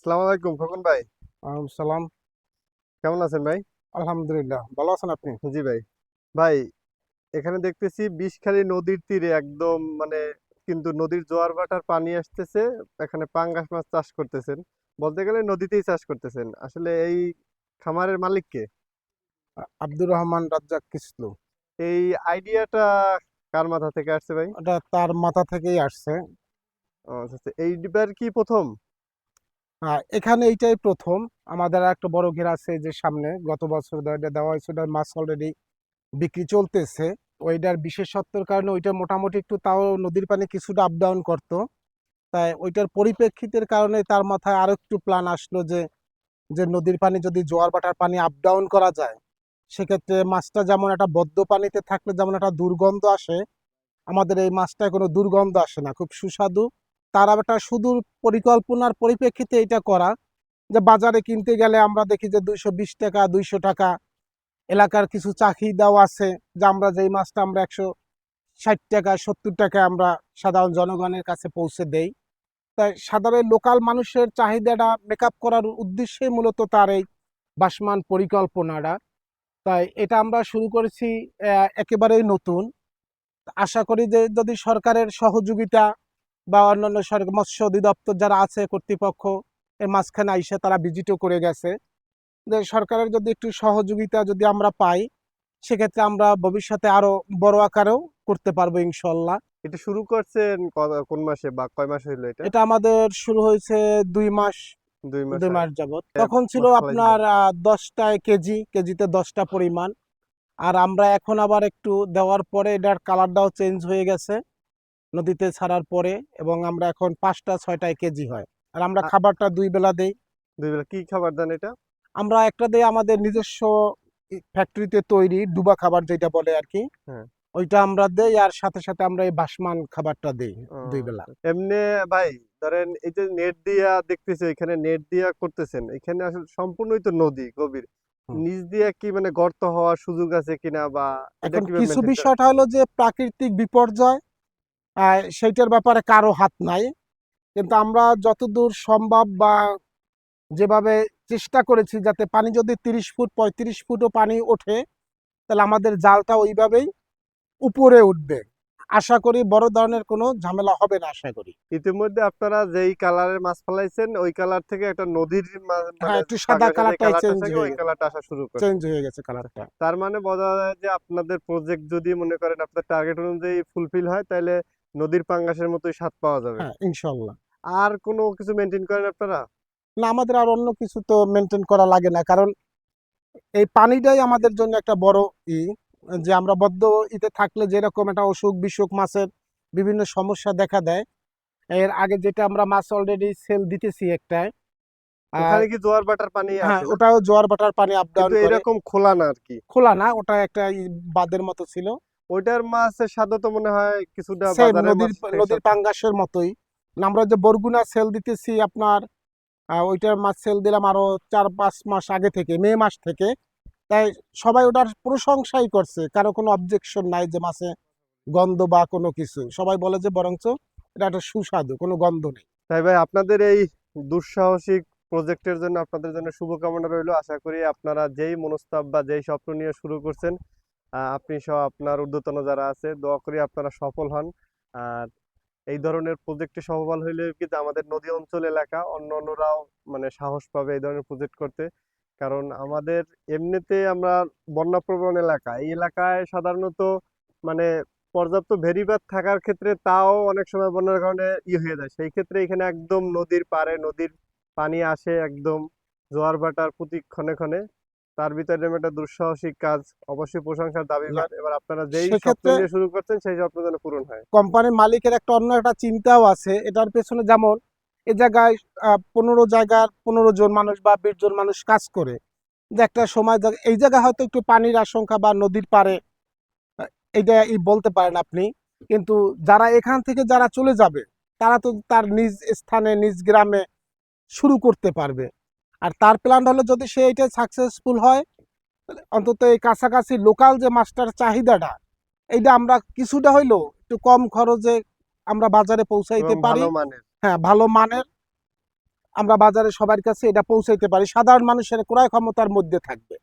আসসালামু আলাইকুম খোকন ভাই। আলাইকুম সালাম। কেমন আছেন ভাই? আলহামদুলিল্লাহ ভালো আছেন আপনি? জি ভাই। ভাই এখানে দেখতেছি বিষখালী নদীর তীরে একদম মানে কিন্তু নদীর জোয়ার ভাটার পানি আসতেছে এখানে পাঙ্গাস মাছ চাষ করতেছেন। বলতে গেলে নদীতেই চাষ করতেছেন। আসলে এই খামারের মালিক কে? আব্দুর রহমান রাজ্জাক কিসলু। এই আইডিয়াটা কার মাথা থেকে আসছে ভাই? ওটা তার মাথা থেকেই আসছে। আচ্ছা, আচ্ছা। এইবার কি প্রথম? এখানে এইটাই প্রথম। আমাদের একটা বড় ঘের আছে যে সামনে, গত বছর দেওয়া হয়েছে, ওটার মাছ অলরেডি বিক্রি চলতেছে। ওইটার বিশেষত্বের কারণে ওইটা মোটামুটি একটু তাও নদীর পানি কিছুটা আপ ডাউন করতো। তাই ওইটার পরিপ্রেক্ষিতের কারণে তার মাথায় আরও একটু প্ল্যান আসলো যে যে নদীর পানি যদি জোয়ার ভাটার পানি আপ ডাউন করা যায়, সেক্ষেত্রে মাছটা যেমন একটা বদ্ধ পানিতে থাকলে যেমন একটা দুর্গন্ধ আসে, আমাদের এই মাছটায় কোনো দুর্গন্ধ আসে না, খুব সুস্বাদু। তার একটা সুদূর পরিকল্পনার পরিপ্রেক্ষিতে এটা করা। যে বাজারে কিনতে গেলে আমরা দেখি যে দুইশো বিশ টাকা, দুইশো টাকা এলাকার কিছু চাহিদাও আছে। যে আমরা যেই মাছটা আমরা একশো ষাট টাকা, সত্তর টাকা আমরা সাধারণ জনগণের কাছে পৌঁছে দেই। তাই সাধারণ লোকাল মানুষের চাহিদাটা মেকআপ করার উদ্দেশ্যে মূলত তার এই বাসমান পরিকল্পনাটা। তাই এটা আমরা শুরু করেছি একেবারেই নতুন। আশা করি যে যদি সরকারের সহযোগিতা বা অন্যান্য সরকার মৎস্য অধিদপ্তর যারা আছে কর্তৃপক্ষ এর মাঝখানে আইসে তারা ভিজিটও করে গেছে। যে সরকারের যদি একটু সহযোগিতা যদি আমরা পাই সেক্ষেত্রে আমরা ভবিষ্যতে আরও বড় আকারেও করতে পারব ইনশাল্লাহ। এটা শুরু করছেন কোন মাসে বা কয় মাস হইল এটা? এটা আমাদের শুরু হয়েছে দুই মাস দুই মাস দুই মাস যাবত এ, তখন ছিল আপনার আহ, দশটায় কেজি কেজিতে দশটা পরিমাণ। আর আমরা এখন আবার একটু দেওয়ার পরে এটার কালারটাও চেঞ্জ হয়ে গেছে। নদীতে ছাড়ার পরে এবং আমরা এখন পাঁচটা ছয়টায় কেজি হয়। আর আমরা খাবারটা দুই বেলা দেই। দুই বেলা কি খাবার দেন এটা? আমরা একটা দেই আমাদের নিজস্ব ফ্যাক্টরিতে তৈরি ডুবা খাবার যেটা বলে আর কি। হ্যাঁ। ওইটা আমরা দেই আর সাথে সাথে আমরা এই বাসমান খাবারটা দেই দুই বেলা। এমনি ভাই ধরেন এই যে নেট দিয়া দেখতেছে এখানে নেট দিয়া করতেছেন। এখানে আসলে সম্পূর্ণই তো নদী গভীর। নিচ দিয়া কি মানে গর্ত হওয়ার সুযোগ আছে কিনা বা কিছু বিষয়টা হলো যে প্রাকৃতিক বিপর্যয় সেইটার ব্যাপারে কারও হাত নাই। কিন্তু আমরা যতদূর সম্ভব বা যেভাবে চেষ্টা করেছি যাতে পানি যদি তিরিশ ফুট পঁয়ত্রিশ ফুটও পানি ওঠে তাহলে আমাদের জালটা ওইভাবেই উপরে উঠবে। আশা করি বড় ধরনের কোনো ঝামেলা হবে না আশা করি। ইতিমধ্যে আপনারা যেই কালারের মাছ ফেলাইছেন ওই কালার থেকে একটা নদীর হ্যাঁ, মানে একটু সাদা কালারটা চেঞ্জ হয়ে কালারটা আসা শুরু করে। চেঞ্জ হয়ে গেছে কালারটা। তার মানে বোঝা যায় যে আপনাদের প্রজেক্ট যদি মনে করেন আপনার টার্গেট অনুযায়ী ফুলফিল হয় তাহলে নদীর পাঙ্গাসের মতোই স্বাদ পাওয়া যাবে। হ্যাঁ ইনশাল্লাহ। আর কোনো কিছু মেনটেন করেন আপনারা? না আমাদের আর অন্য কিছু তো মেনটেন করা লাগে না। কারণ এই পানিটাই আমাদের জন্য একটা বড় ই যে আমরা বদ্ধ ইতে থাকলে যেরকম একটা অসুখ বিসুখ মাছের বিভিন্ন সমস্যা দেখা দেয়। এর আগে যেটা আমরা মাছ অলরেডি সেল দিতেছি একটায় আর ওখানে কি জোয়ার বাটার পানি হ্যাঁ? ওটাও জোয়ার বাটার পানি আপ ডাউন করে। এরকম খোলা না আর কি। খোলা না ওটা একটা বাদের মতো ছিল। ওইটার মাছের স্বাদও তো মনে হয় কিছুটা নদীর নদীর পাঙ্গাসের মতোই। আমরা যে বরগুনা সেল দিতেছি আপনার ওইটার মাছ সেল দিলাম আরও চার পাঁচ মাস আগে থেকে মে মাস থেকে। তাই সবাই ওটার প্রশংসাই করছে কারও কোনো অবজেকশন নাই যে মাছে গন্ধ বা কোনো কিছু সবাই বলে যে বরঞ্চ এটা একটা সুস্বাদু কোনো গন্ধ নেই। তাই ভাই আপনাদের এই দুঃসাহসিক প্রজেক্টের জন্য আপনাদের জন্য শুভকামনা রইল। আশা করি আপনারা যেই মনস্তাব বা যেই স্বপ্ন নিয়ে শুরু করছেন আপনি সহ আপনার ঊর্ধ্বতন যারা আছে, দোয়া করি আপনারা সফল হন। আর এই ধরনের প্রজেক্টে সফল হইলে কিন্তু আমাদের নদী অঞ্চল এলাকা, অন্য অন্যরাও মানে সাহস পাবে এই ধরনের প্রজেক্ট করতে। কারণ আমাদের এমনিতে আমরা বন্যাপ্রবণ এলাকা, এই এলাকায় সাধারণত মানে পর্যাপ্ত ভেরিবাদ থাকার ক্ষেত্রে তাও অনেক সময় বন্যার কারণে ই হয়ে যায়। সেই ক্ষেত্রে এখানে একদম নদীর পাড়ে নদীর পানি আসে একদম জোয়ার ভাটার প্রতি ক্ষণে ক্ষণে। তার ভিতরে একটা দুঃসাহসিক কাজ অবশ্যই প্রশংসার দাবিদার। এবার আপনারা যেই স্বপ্ন নিয়ে শুরু করছেন সেই স্বপ্ন যেন পূরণ হয়। কোম্পানির মালিকের একটা অন্য একটা চিন্তাও আছে। এটার পেছনে যেমন এ জায়গায় পনেরো জায়গার পনেরো জন মানুষ বা বিশ জন মানুষ কাজ করে। যে একটা সময় এই জায়গায় হয়তো একটু পানির আশঙ্কা বা নদীর পারে এটা এইটা ই বলতে পারেন আপনি। কিন্তু যারা এখান থেকে যারা চলে যাবে তারা তো তার নিজ স্থানে নিজ গ্রামে শুরু করতে পারবে। আর তার প্ল্যান হলো যদি সে এটা সাকসেসফুল হয় অন্তত এই কাছাকাছি লোকাল যে মাছটার চাহিদাটা এইটা আমরা কিছুটা হইল একটু কম খরচে আমরা বাজারে পৌঁছাইতে পারি। হ্যাঁ ভালো মানের আমরা বাজারে সবার কাছে এটা পৌঁছাইতে পারি। সাধারণ মানুষের ক্রয় ক্ষমতার মধ্যে থাকবে।